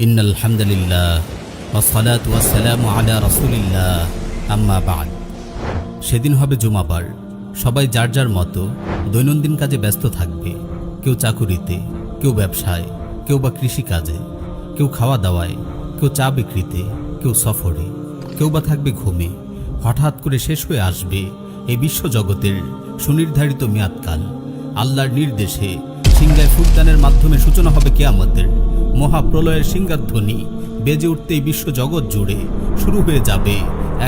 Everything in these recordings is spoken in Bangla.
ইন আলহামদুলিল্লাহ ওসালাত ওয়াসালাম আলা রসুলিল্লাহ। আম্মা বাদ। সেদিন হবে জুমাবার। সবাই যার যার মতো দৈনন্দিন কাজে ব্যস্ত থাকবে। কেউ চাকুরিতে, কেউ ব্যবসায়, কেউ বা কৃষিকাজে, কেউ খাওয়া দাওয়ায় কেউ চা বিক্রিতে, কেউ সফরে, কেউ বা থাকবে ঘুমে। হঠাৎ করে শেষ হয়ে আসবে এই বিশ্বজগতের সুনির্ধারিত মেয়াদকাল। আল্লাহর নির্দেশে সিংগায় ফুটদানের মাধ্যমে সূচনা হবে কেয়ামতের। মহাপ্রলয়ের সিংহাধ্বনি বেজে উঠতেই বিশ্বজগৎ জুড়ে শুরু হয়ে যাবে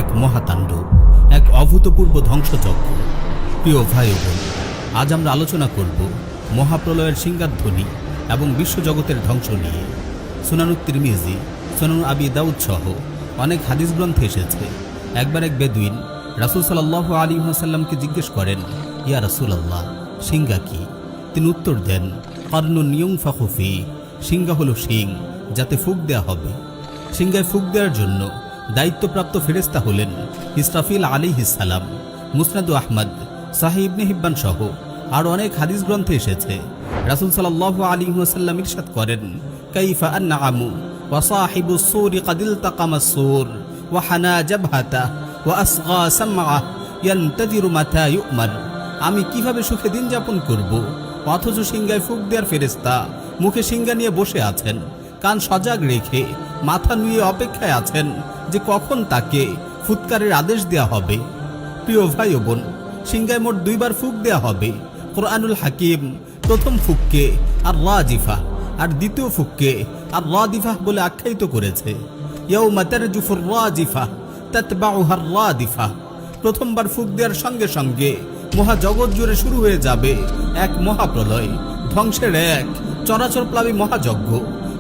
এক মহাতাণ্ডব এক অভূতপূর্ব ধ্বংসযজ্ঞ। প্রিয় ভাই বোন, আজ আমরা আলোচনা করব মহাপ্রলয়ের সিংহাধ্বনি এবং বিশ্বজগতের ধ্বংস নিয়ে। সুনানু তিরমিজি সুনানু আবি দাউদ সহ অনেক হাদিস গ্রন্থে এসেছে। একবার এক বেদুইন রাসুল সাল্লাহ আলী সাল্লামকে জিজ্ঞেস করেন, ইয়া রাসুল আল্লাহ সিংহা কি? তিনি উত্তর দেন কর্ণ নিয়ম ফাখুফি সিংহা হলো সিং যাতে ফুক দেয়া হবে সিংহায় ফুক দেওয়ার জন্য দায়িত্বপ্রাপ্ত ফেরেস্তা হলেন ইসরাফিল আলী সালাম মুসনাদু আহমদ সাহিবনে হিব্বান সহ আর অনেক হাদিস গ্রন্থে এসেছে রাসুল সাল্লাহ আলী ওয়াসাল্লাম ইরশাদ করেন কাইফা আন্না আমু وصاحب الصور قد التقم الصور وحنى جبهته وأصغى سمعه ينتظر متى يؤمر আমি কিভাবে সুখে দিন যাপন করব অথচ সিংগায় ফুক দেওয়ার ফেরেস্তা মুখে সিংগা নিয়ে বসে আছেন। কান সজাগ রেখে মাথা নুয়ে অপেক্ষায় আছেন যে কখন তাকে ফুৎকারের আদেশ দেয়া হবে। প্রিয় ভাই ও বোন, সিঙ্গায় মোট দুইবার ফুক দেয়া হবে। কোরআনুল হাকিম প্রথম ফুককে আর রাজিফা, আর দ্বিতীয় ফুককে আর রাদিফা বলে আখ্যায়িত করেছে। প্রথমবার ফুক দেওয়ার সঙ্গে সঙ্গে মহাজগৎ জুড়ে শুরু হয়ে যাবে এক মহাপ্রলয়, ধ্বংসের এক চরাচর প্লাবী মহাযজ্ঞ,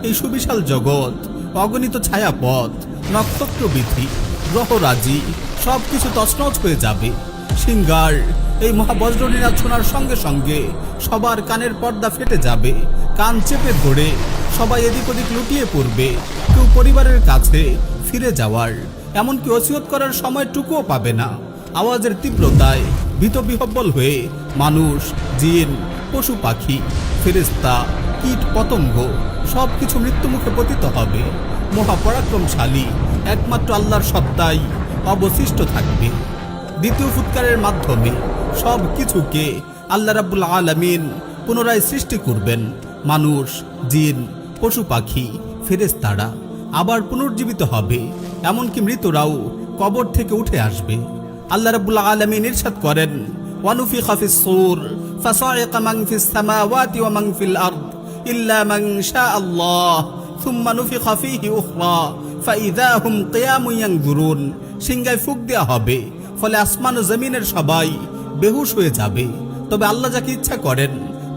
এই সুবিশাল জগৎ, অগণিত ছায়াপথ নক্ষত্রবিধি গ্রহরাজি সব কিছু তছনছ হয়ে যাবে। সিঙ্গার, এই মহাবজ্রনীনাথ শোনার সঙ্গে সঙ্গে সবার কানের পর্দা ফেটে যাবে, কান চেপে ধরে সবাই এদিক ওদিক লুটিয়ে পড়বে, কেউ পরিবারের কাছে ফিরে যাওয়ার, এমনকি ওসিয়ত করার সময়টুকুও পাবে না। আওয়াজের তীব্রতায় ভীত বিহব্বল হয়ে মানুষ, জিন, পশু পাখি ফেরেস্তা কীট পতঙ্গ সব কিছু মৃত্যুমুখে পতিত হবে। মহাপরাক্রমশালী একমাত্র আল্লাহর সত্তাই অবশিষ্ট থাকবে। দ্বিতীয় ফুৎকারের মাধ্যমে সব কিছুকে আল্লাহ রাব্বুল আলামিন পুনরায় সৃষ্টি করবেন। মানুষ, জিন, পশু পাখি ফেরেস্তারা আবার পুনর্জীবিত হবে। এমনকি মৃতরাও কবর থেকে উঠে আসবে। আল্লাহ রাব্বুল আলামিন ইরশাদ করেন ওয়ানুফি খাফিস সুর ফাসাইকা মান ফিস সামাওয়াতি ওয়া মাংফিল আরদ। ইল্লা মাংশা আল্লাহ সুম্মানুফি খফিহি উখরা ফাইদা হুম কেয়ামুয়াং দুরুন সিংগায় ফুক দেওয়া হবে, ফলে আসমান ও জমিনের সবাই বেহুশ হয়ে যাবে। তবে আল্লাহ যাকে ইচ্ছা করেন,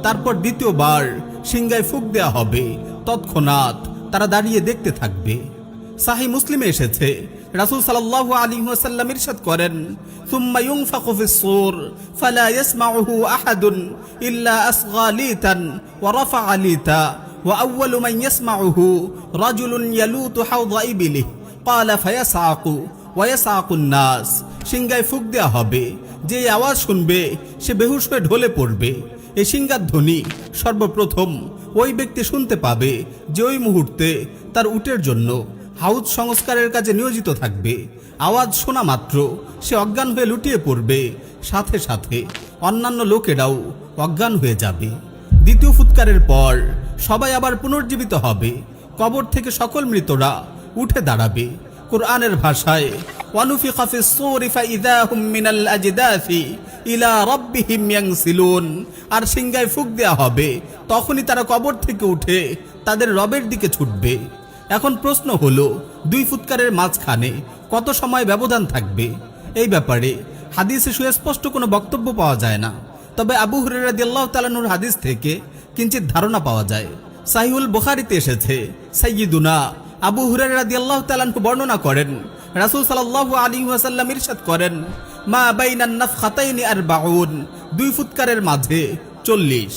তারপর দ্বিতীয়বার সিংগায় ফুক দেয়া হবে। তৎক্ষণাৎ তারা দাঁড়িয়ে দেখতে থাকবে। সাহি মুসলিমে এসেছে। রাসূল সাল্লাল্লাহু আলী ওয়াসাল্লাম ইরশাদ করেন ফুক দেয়া হবে। যে আওয়াজ শুনবে, সে বেহুশ হয়ে ঢলে পড়বে। এ সিংগার ধ্বনি সর্বপ্রথম ওই ব্যক্তি শুনতে পাবে যে ওই মুহূর্তে তার উটের জন্য। হাউজ সংস্কারের কাজে নিয়োজিত থাকবে। আওয়াজ শোনা মাত্র। সে অজ্ঞান হয়ে লুটিয়ে পড়বে। সাথে সাথে অন্যান্য লোকেরাও অজ্ঞান হয়ে যাবে। দ্বিতীয় ফুৎকারের পর সবাই আবার পুনর্জীবিত হবে। কবর থেকে সকল মৃতরা উঠে দাঁড়াবে। কোরআনের ভাষায় আর সিংগায় ফুক দেয়া হবে। তখনই তারা কবর থেকে উঠে তাদের রবের দিকে ছুটবে। এখন প্রশ্ন হলো, দুই ফুৎকারের মাঝখানে কত সময় ব্যবধান থাকবে? এই ব্যাপারে হাদিসে সুস্পষ্ট কোনো বক্তব্য পাওয়া যায় না। তবে আবু হুরেরা দিল্লাহ তালানুর হাদিস থেকে কিঞ্চিত ধারণা পাওয়া যায়। সাহিউল বুখারিতে এসেছে সাইয়িদুনা আবু হুরেরা দিল্লাহ তালানহু বর্ণনা করেন, রাসূল সাল্লাল্লাহু আলাইহি ওয়াসাল্লাম ইরশাদ করেন, মা বাইনান আর বাউন দুই ফুৎকারের মাঝে চল্লিশ।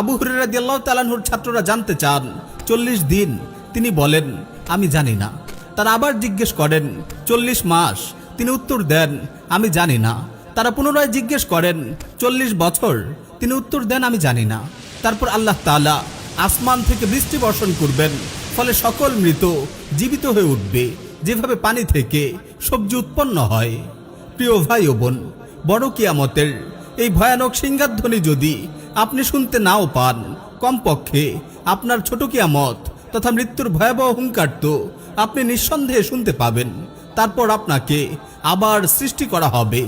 আবু হুরেরা দিল্লাহ তালানহুর ছাত্ররা জানতে চান, চল্লিশ দিন তিনি বলেন, আমি জানি না। তারা আবার জিজ্ঞেস করেন, চল্লিশ মাস? তিনি উত্তর দেন, আমি জানি না। তারা পুনরায় জিজ্ঞেস করেন, চল্লিশ বছর? তিনি উত্তর দেন, আমি জানি না। তারপর আল্লাহ তাআলা আসমান থেকে বৃষ্টি বর্ষণ করবেন, ফলে সকল মৃত জীবিত হয়ে উঠবে। যেভাবে পানি থেকে সবজি উৎপন্ন হয়। প্রিয় ভাই ও বোন, বড় কিয়ামতের এই ভয়ানক সিংহাধ্বনি যদি আপনি শুনতে নাও পান, কমপক্ষে আপনার ছোট কিয়ামত তথা মৃত্যুর ভয়াবহ হুঙ্কার তো আপনি নিঃসন্দেহে শুনতে পাবেন। তারপর আপনাকে আবার সৃষ্টি করা হবে।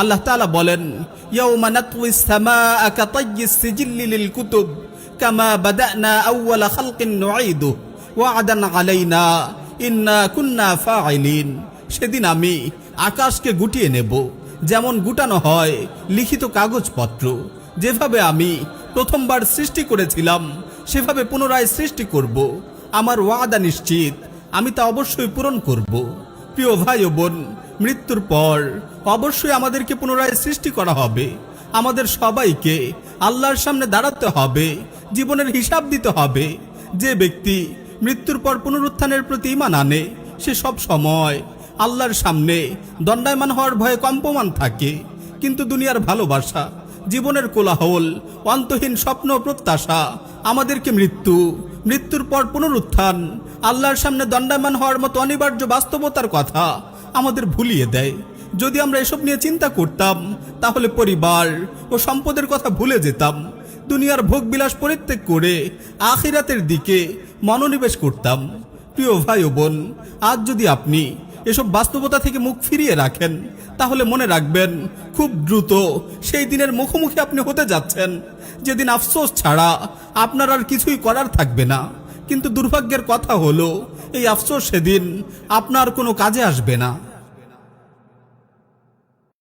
আল্লাহ তাআলা বলেন কুতুব সেদিন আমি আকাশকে গুটিয়ে নেব, যেমন গুটানো হয় লিখিত কাগজপত্র। যেভাবে আমি প্রথমবার সৃষ্টি করেছিলাম সেভাবে পুনরায় সৃষ্টি করব। আমার ওয়াদা নিশ্চিত, আমি তা অবশ্যই পূরণ করব। প্রিয় ভাই ও বোন, মৃত্যুর পর অবশ্যই আমাদেরকে পুনরায় সৃষ্টি করা হবে। আমাদের সবাইকে আল্লাহর সামনে দাঁড়াতে হবে, জীবনের হিসাব দিতে হবে। যে ব্যক্তি মৃত্যুর পর পুনরুত্থানের প্রতি ইমান আনে, সে সব সময় আল্লাহর সামনে দণ্ডায়মান হওয়ার ভয়ে কম্পমান থাকে। কিন্তু দুনিয়ার ভালোবাসা জীবনের কোলাহল, অন্তহীন স্বপ্ন প্রত্যাশা, আমাদেরকে মৃত্যু, মৃত্যুর পর পুনরুত্থান, আল্লাহর সামনে দণ্ডায়মান হওয়ার মতো অনিবার্য বাস্তবতার কথা আমাদের ভুলিয়ে দেয়। যদি আমরা এসব নিয়ে চিন্তা করতাম, তাহলে পরিবার ও সম্পদের কথা ভুলে যেতাম, দুনিয়ার ভোগবিলাস পরিত্যাগ করে আখিরাতের দিকে মনোনিবেশ করতাম। প্রিয় ভাই বোন, আজ যদি আপনি এসব বাস্তবতা থেকে মুখ ফিরিয়ে রাখেন। তাহলে মনে রাখবেন, খুব দ্রুত সেই দিনের মুখোমুখি আপনি হতে যাচ্ছেন। যেদিন আফসোস ছাড়া আপনার আর কিছুই করার থাকবে না। কিন্তু দুর্ভাগ্যের কথা হলো, এই আফসোস সেদিন আপনার কোনো কাজে আসবে না।